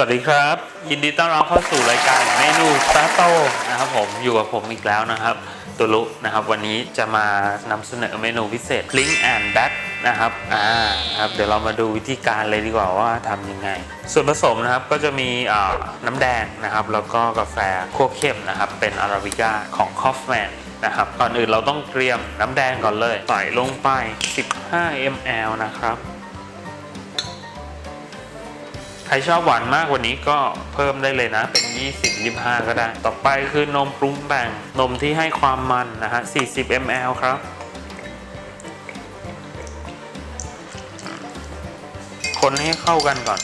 สวัสดีครับ ยินดีต้อนรับเข้าสู่รายการเมนูสตาโต้นะครับผมอยู่กับผมอีกแล้วนะครับตุลุนะครับ วันนี้จะมานำเสนอเมนูพิเศษ Link and Back นะครับอ่าครับเดี๋ยวเรามาดูวิธีการเลยดีกว่าว่าทำยังไง ส่วนผสมนะครับก็จะมีน้ำแดงนะครับ แล้วก็กาแฟคั่วเข้มนะครับ เป็นอาราบิก้าของ Kaufman นะครับก่อนอื่นเราต้องเตรียมน้ำแดงก่อนเลยใส่ลงไป 15 ml นะครับ ใครชอบหวานมากกว่านี้ก็เพิ่มได้เลยนะ เป็น 20 25 ก็ได้ ต่อไปคือนมปรุงแต่งนมที่ให้ความมันนะฮะ 40 ml ครับคนให้เข้ากันก่อน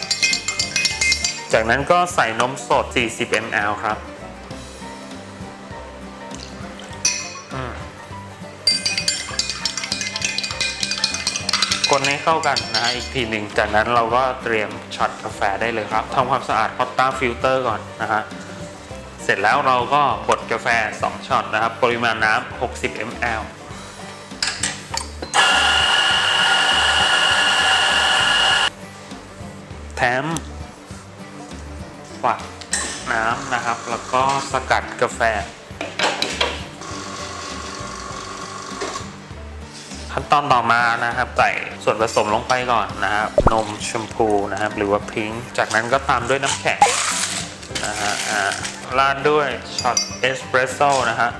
จากนั้นก็ใส่นมสด 40 ml ครับ คนให้เข้ากันนะฮะอีกทีหนึ่งจากนั้นเราก็เตรียมช็อตกาแฟได้เลยครับทำความสะอาดพอตตาฟิลเตอร์ก่อนนะฮะเสร็จแล้วเราก็บดกาแฟ 2ช็อตนะครับ ปริมาณน้ำ60 ml แถมฝักน้ำนะครับ แล้วก็สกัดกาแฟ ขั้นตอนต่อมานะครับใส่ส่วนผสมลงไปก่อนนะครับนมชมพูนะครับ หรือว่าพิงค์จากนั้นก็ตามด้วยน้ำแข็งนะฮะราดด้วยช็อตเอสเปรสโซ่นะฮะ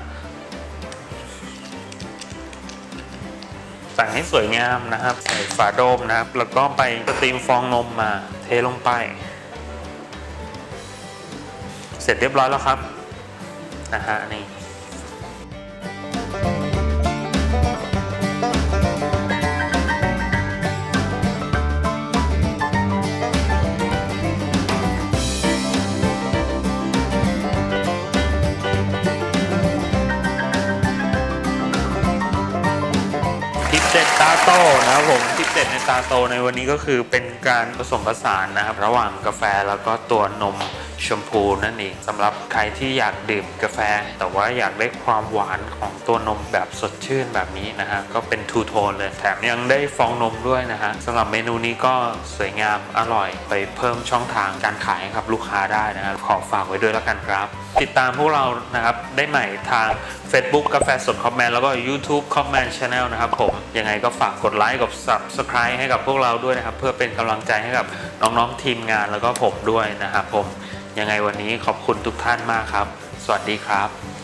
แต่งให้สวยงามนะครับ ใส่ฝาโดมนะครับ แล้วก็ไปสตรีมฟองนมมาเทลงไป เสร็จเรียบร้อยแล้วครับนะฮะนี่ ทิปเด็ดตาโตนะครับผมทิปเด็ดในตาโตในวันนี้ก็คือเป็นการผสมผสานนะครับ ระหว่างกาแฟแล้วก็ตัวนม ชมพูนั่นเองสำหรับใครที่อยากดื่มกาแฟ แต่ว่าอยากได้ความหวานของตัวนมแบบสดชื่นแบบนี้นะฮะก็เป็นทูโทนเลยแถมยังได้ฟองนมด้วยนะฮะสำหรับเมนูนี้ก็สวยงามอร่อยไปเพิ่มช่องทางการขายให้กับลูกค้าได้นะครับขอฝากไว้ด้วยแล้วกันครับ ติดตามพวกเรานะครับได้ใหม่ทาง Facebook กาแฟสดคอมแมนแล้วก็ YouTube คอมแมนช n แนลนะครับผมยังไงก็ฝากกดไลค์กด Subscribe ให้กับพวกเราด้วยนะครับ เพื่อเป็นกำลังใจให้กับน้องๆทีมงานแล้วก็ผมด้วยนะครับผมยังไงวันนี้ขอบคุณทุกท่านมากครับ สวัสดีครับ